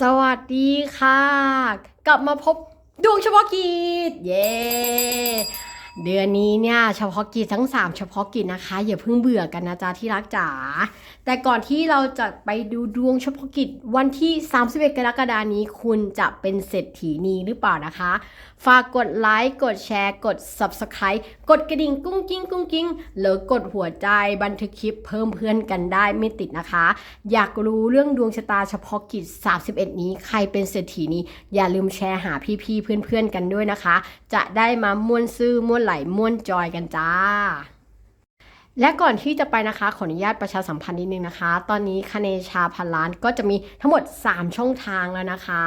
สวัสดีค่ะ กลับมาพบดวงเฉพาะกิจเย้ เดือนนี้เนี่ยเฉพาะกิจทั้ง 3 เฉพาะกิจนะคะ อย่าเพิ่งเบื่อกันนะจ๊ะที่รักจ๋าแต่ก่อนที่เราจะไปดูดวงเฉพาะกิจวันที่ 31 กรกฎานี้คุณจะเป็นเศรษฐีนีหรือเปล่านะคะ ฝากกดไลค์กดแชร์ กด Subscribe กดกระดิ่งกุ้งกิ้งกุ้งกิ้งหรือกดหัวใจบันทึกคลิปเพิ่มเพื่อนกันได้ไม่ติดนะคะ อยากรู้เรื่องดวงชะตาเฉพาะกิจ 31 นี้ใครเป็นเศรษฐีนี้อย่าลืมแชร์หาพี่ๆเพื่อนๆกันด้วยนะคะ จะได้มาม่วนซื่อม่วนไหลม่วนจอยกันจ้า และก่อนที่จะไปนะคะ ขออนุญาตประชาสัมพันธ์นิดนึงนะคะ ตอนนี้คเนชาพันล้านก็จะมีทั้งหมด 3 ช่องทางแล้วนะคะ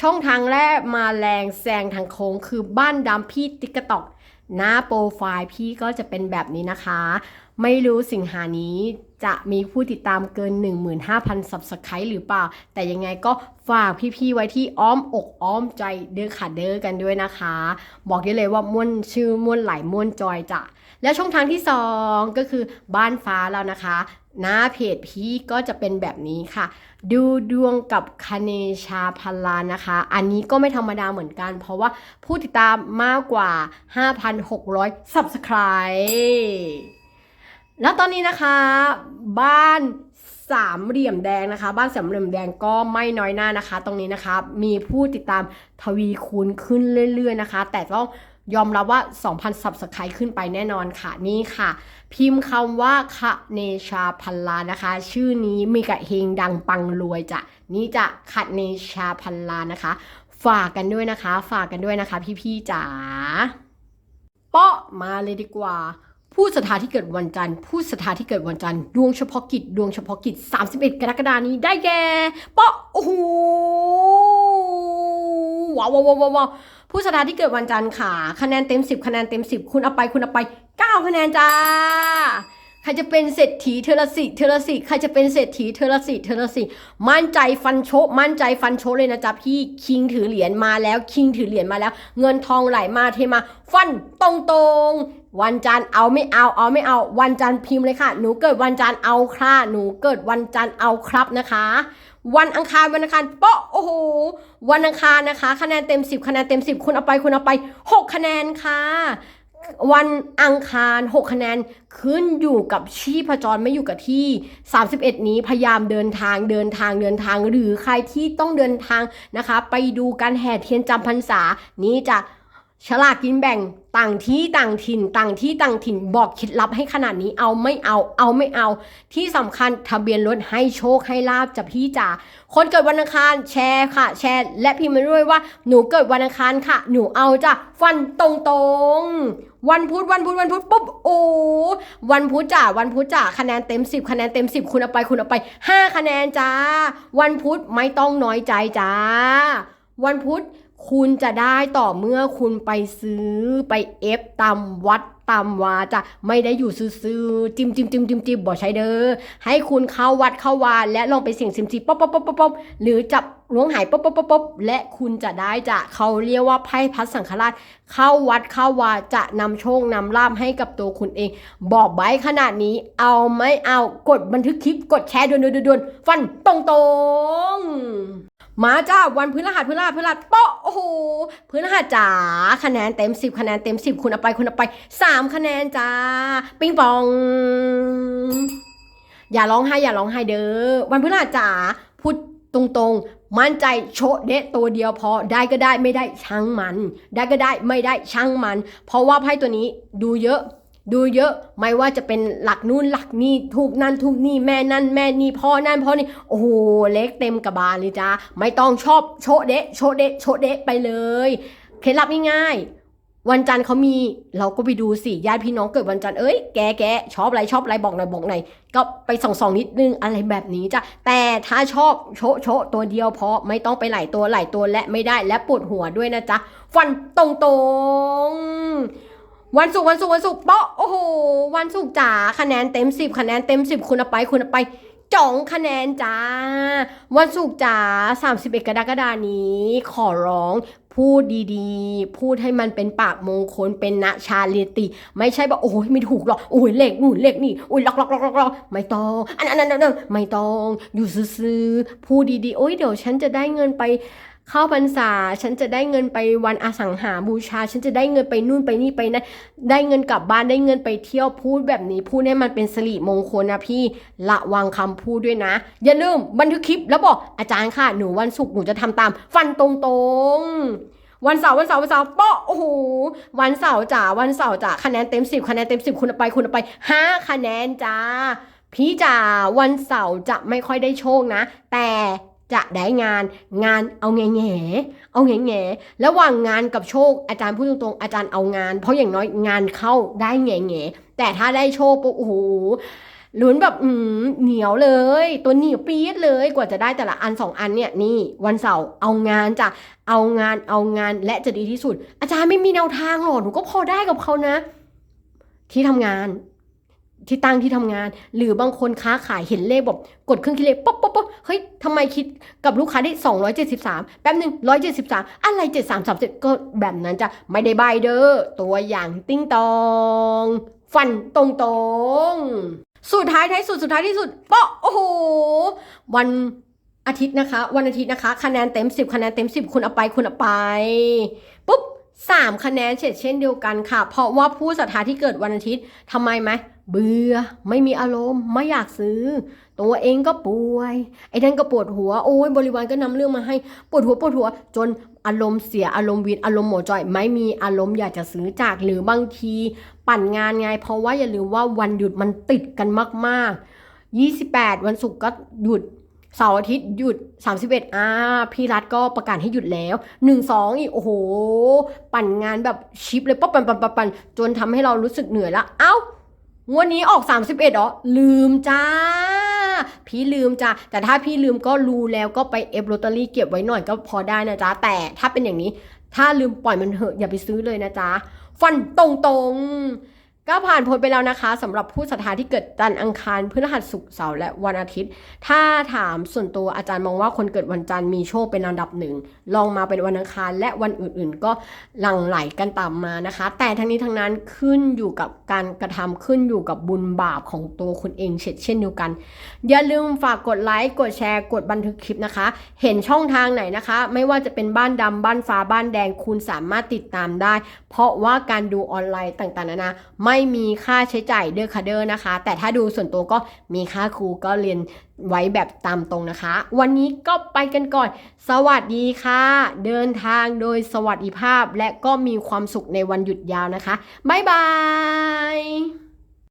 ช่องทางแรกมาแรงแซงทางโค้งคือบ้านดำพี่ติ๊กตอก หน้าโปรไฟล์พี่ก็จะเป็นแบบนี้นะคะ ไม่รู้สิงหานี้จะมีผู้ติดตามเกิน 15,000 subscribe หรือเปล่า แต่ยังไงก็ฝากพี่ๆไว้ที่อ้อมอกอ้อมใจเด้อค่ะเด้อกันด้วยนะคะ บอกได้เลยว่าม่วนชื่อม่วนไหลม่วนจอยจ้ะ แล้วช่องทางที่ 2 ก็คือบ้านฟ้าแล้วนะคะ หน้าเพจพี่ก็จะเป็นแบบนี้ค่ะ ดูดวงกับคเนชาพันลานนะคะ อันนี้ก็ไม่ธรรมดาเหมือนกัน เพราะว่าผู้ติดตามมากกว่า 5,600 subscribe แล้วตอนนี้นะคะ บ้านสามเหลี่ยมแดงนะคะ บ้านสามเหลี่ยมแดงก็ไม่น้อยหน้านะคะ ตรงนี้นะคะ มีผู้ติดตามทวีคูณขึ้นเรื่อย ๆ นะคะ แต่ต้อง ยอมรับว่า 2,000 subscribe ขึ้นไปแน่นอนค่ะ นี่ค่ะ พิมพ์คำว่าคะเนชาพันลานะคะ ชื่อนี้มีกะเฮงดังปังรวยจ้ะนี่จะคะเนชาพันลานะคะ ฝากกันด้วยนะคะ ฝากกันด้วยนะคะ พี่ๆจ๋าเปาะมาเลยดีกว่าผู้ศรัทธาที่เกิดวันจันทร์ ผู้ศรัทธาที่เกิดวันจันทร์ ดวงเฉพาะกิจ ดวงเฉพาะกิจ 31 กรกฎานี้ได้แก่เปาะโอ้โหว้าวว้าวว้าวว้าว ผู้ศรัทธาที่เกิดวันจันทร์ค่ะ คะแนนเต็ม 10 คะแนนเต็ม 10 คุณเอาไปคุณเอาไป 9 คะแนนจ้า ใครจะเป็นเศรษฐีเทอละสิเทอละสิใครจะเป็นเศรษฐีเทอละสิเทอละสิมั่นใจฟันโชมั่นใจฟันโชเลยนะจ๊ะพี่คิงถือเหรียญมาแล้วคิงถือเหรียญมาแล้ว เงินทองไหลมาเทมา ฟันตรงตรงๆวันจันทร์เอาไม่เอาเอาไม่เอา วันจันทร์พิมพ์เลยค่ะ หนูเกิดวันจันทร์เอาค่ะหนูเกิดวันจันทร์เอาครับนะคะ วันอังคารวันอังคารเปาะโอ้โหวันอังคารนะคะ คะแนนเต็ม 10 คะแนนเต็ม 10คุณเอาไปคุณเอาไป 6 คะแนนค่ะ วันอังคาร 6 คะแนนขึ้นอยู่กับชีพจรไม่อยู่กับที่ 31 นี้พยายามเดินทางเดินทางเดินทางหรือใครที่ต้องเดินทางนะคะ ไปดูการแห่เทียนจำพรรษานี้จะ ฉลากกินแบ่งต่างที่ต่างถิ่น ต่างที่ต่างถิ่นบอกคล็ดลับให้ขนาดนี้เอาไม่เอา เอาไม่เอา ที่สำคัญทะเบียนรถให้โชคให้ลาบจากพี่จ๋าคนเกิดวันอังคารแชร์ค่ะ แชร์ และพิมพ์มาด้วยว่าหนูเกิดวันอังคารค่ะ หนูเอาจ้ะฟันตรงๆ วันพุธวันพุธวันพุธปุ๊บโอ้วันพุธจ้ะวันพุธจ้ะคะแนนเต็ม 10 คะแนนเต็ม 10 คุณเอาไปคุณเอาไป 5 คะแนนจ้า วันพุธไม่ต้องน้อยใจจ้า วันพุธ คุณจะได้ต่อเมื่อคุณไปซื้อไปเอฟตามวัดตามวาจะไม่ได้อยู่ซื้อจิมจิมจิมจิมจิมบ่ใช่เด้อให้คุณเข้าวัดเข้าวาและลองไปเสี่ยงซิมซีป๊อปป๊อปป๊อปป๊อปปปหรือจับล้วงหายป๊อปป๊อปป๊อปและคุณจะได้จะเขาเรียกว่าไพ่พัดสังฆราช เข้าวัดเข้าวาจะนำโชคนำลาภให้กับตัวคุณเอง บอกไว้ขนาดนี้ เอาไม่เอากดบันทึกคลิปกดแชร์ด่วนๆๆๆฟันตรงๆ มาจ้าวันพฤหัสพฤหัสพฤหัสโปะโอ้โหพฤหัสจ๋าคะแนนเต็ม10คะแนนเต็ม10คุณเอาไปคุณเอาไป3คะแนนจ้า ปิงปอง อย่าร้องไห้อย่าร้องไห้เด้อวันพฤหัสจ๋าพูดตรงๆ มั่นใจโชเดะตัวเดียวพอได้ก็ได้ไม่ได้ช่างมัน ได้ก็ได้ไม่ได้ช่างมัน เพราะว่าไพ่ตัวนี้ดูเยอะ ดูเยอะไม่ว่าจะเป็นหลักนู่นหลักนี่ถูกนั่นถูกนี่แม่นั่นแม่นี่พ่อนั่นพ่อนี่โอ้โหเล็กเต็มกระบาลเลยจ้าไม่ต้องชอบโชเดะโชเดะโชเดะไปเลยเคล็ดลับง่ายๆวันจันทร์เขามีเราก็ไปดูสิญาติพี่น้องเกิดวันจันทร์เอ้ยแกแกชอบอะไรชอบอะไรบอกหน่อยบอกหน่อยก็ไปส่องส่องนิดนึงอะไรแบบนี้จ้ะแต่ถ้าชอบโชะโชะตัวเดียวพอไม่ต้องไปหลายตัวหลายตัวและไม่ได้และปวดหัวด้วยนะจ๊ะฟันตรงๆ วันศุกร์วันศุกร์วันศุกร์เปาะโอ้โห วันศุกร์จ๋าคะแนนเต็มสิบคะแนนเต็มสิบคุณเอาไปคุณเอาไปจ่องคะแนนจ้า วันศุกร์จ้า31 กรกฎานี้ ขอร้องพูดดีๆ พูดให้มันเป็นปากมงคลเป็นณชาเลติ ไม่ใช่แบบโอ้ยไม่ถูกหรอกโอ้ยเลขนู่นเลขนี่โอ้ยล็อกล็อกล็อกล็อกล็อกไม่ต้องอันนั้นอันนั้นอันนั้นไม่ต้องอยู่ซื่อๆพูดดีๆ โอ้ยเดี๋ยวฉันจะได้เงินไป เข้าพรรษาฉันจะได้เงินไปวันอสังหาบูชา ฉันจะได้เงินไปนู่นไปนี่ไปนั่นได้เงินกลับบ้านได้เงินไปเที่ยวพูดแบบนี้พูดให้มันเป็นสิริมงคลนะพี่ระวังคำพูดด้วยนะ อย่าลืมบันทึกคลิปแล้วบอกอาจารย์ค่ะหนูวันศุกร์หนูจะทำตาม ฟันตรงๆวันเสาร์วันเสาร์วันเสาร์เปาะโอ้โหวันเสาร์จ๋าวันเสาร์จ๋าคะแนนเต็มสิบคะแนนเต็มสิบคุณไปคุณไปห้าคะแนนจ้าพี่จ๋าวันเสาร์จะไม่ค่อยได้โชคนะ แต่ จะได้งานงานเอาแง่แง่เอาแง่แง่ระหว่างงานกับโชคอาจารย์พูดตรงๆอาจารย์เอางาน เพราะอย่างน้อยงานเข้าได้แง่แง่แต่ถ้าได้โชคปุ๊บโอ้โหลุ้นแบบอืมเหนียวเลย ตัวเหนียวปี๊ดเลยกว่าจะได้แต่ละอันสองอันเนี่ยนี่วันเสาร์เอางานจ้ะเอางานเอางานและจะดีที่สุด อาจารย์ไม่มีแนวทางหรอกหนูก็พอได้กับเขานะ ที่ทำงาน ที่ตั้งที่ทำงาน หรือบางคนค้าขายเห็นเลขแบบกดเครื่องคิดเลขป๊อปป๊อปป๊อปเฮ้ยทำไมคิดกับลูกค้าได้ 273 แป๊บหนึ่ง173 อะไร 7337 ก็แบบนั้นจะไม่ได้ใบเด้อตัวอย่างติ้งตอง ฟันตรงตรงสุดท้ายท้ายสุดสุดท้ายที่สุดเปาะโอ้โห วันอาทิตย์นะคะ วันอาทิตย์นะคะ คะแนนเต็ม 10 คะแนนเต็ม 10 คุณเอาไปคุณเอาไปปุ๊บสามคะแนนเฉดเช่นเดียวกันค่ะ เพราะว่าผู้ศรัทธาที่เกิดวันอาทิตย์ทำไมไหม เบื่อ ไม่มีอารมณ์ ไม่อยากซื้อ ตัวเองก็ป่วย ไอ้นั่นก็ปวดหัว โอ้ยบริวารก็นำเรื่องมาให้ ปวดหัวปวดหัว จนอารมณ์เสีย อารมณ์วีนอารมณ์หมดจอย ไม่มีอารมณ์อยากจะซื้อจาก หรือบางทีปั่นงานไง เพราะว่าอย่าลืมว่าวันหยุดมันติดกันมากๆ 28 วันศุกร์ก็หยุดเสาร์อาทิตย์หยุด 31อ่าพี่รัฐก็ประกาศให้หยุดแล้ว 1 2 อีก โอ้โห ปั่นงานแบบชิปเลยปั๊บปั่นปั่นปั่นปันจนทำให้เรารู้สึกเหนื่อยละเอ้า วันนี้ออก 31เหรอ ลืมจ้า พี่ลืมจ้าแต่ถ้าพี่ลืมก็รู้แล้วก็ไปเอฟโรตอรี่เก็บไว้หน่อยก็พอได้นะจ๊ะ แต่ถ้าเป็นอย่างนี้ ถ้าลืมปล่อยมันเหอะอย่าไปซื้อเลยนะจ๊ะ ฟันตรงๆ ก็ผ่านพ้นไปแล้วนะคะสำหรับผู้ศรัทธาที่เกิดจันทร์อังคารพฤหัสศุกร์เสาร์และวันอาทิตย์ ถ้าถามส่วนตัวอาจารย์มองว่าคนเกิดวันจันทร์มีโชคเป็นอันดับหนึ่งลองมาเป็นวันอังคารและวันอื่นๆ ก็หลั่งไหลกันตามมานะคะ แต่ทั้งนี้ทั้งนั้นขึ้นอยู่กับการกระทำขึ้นอยู่กับบุญบาปของตัวคุณเองเช่นเดียวกัน อย่าลืมฝากกดไลค์กดแชร์กดบันทึกคลิปนะคะ เห็นช่องทางไหนนะคะ ไม่ว่าจะเป็นบ้านดำบ้านฟ้าบ้านแดงคุณสามารถติดตามได้ เพราะว่าการดูออนไลน์ต่างๆนานาไม่มีค่าใช้จ่ายเด้อค่ะเด้อนะคะ แต่ถ้าดูส่วนตัวก็มีค่าครูก็เรียนไว้แบบตามตรงนะคะ วันนี้ก็ไปกันก่อน สวัสดีค่ะ เดินทางโดยสวัสดิภาพและก็มีความสุขในวันหยุดยาวนะคะ บ๊ายบาย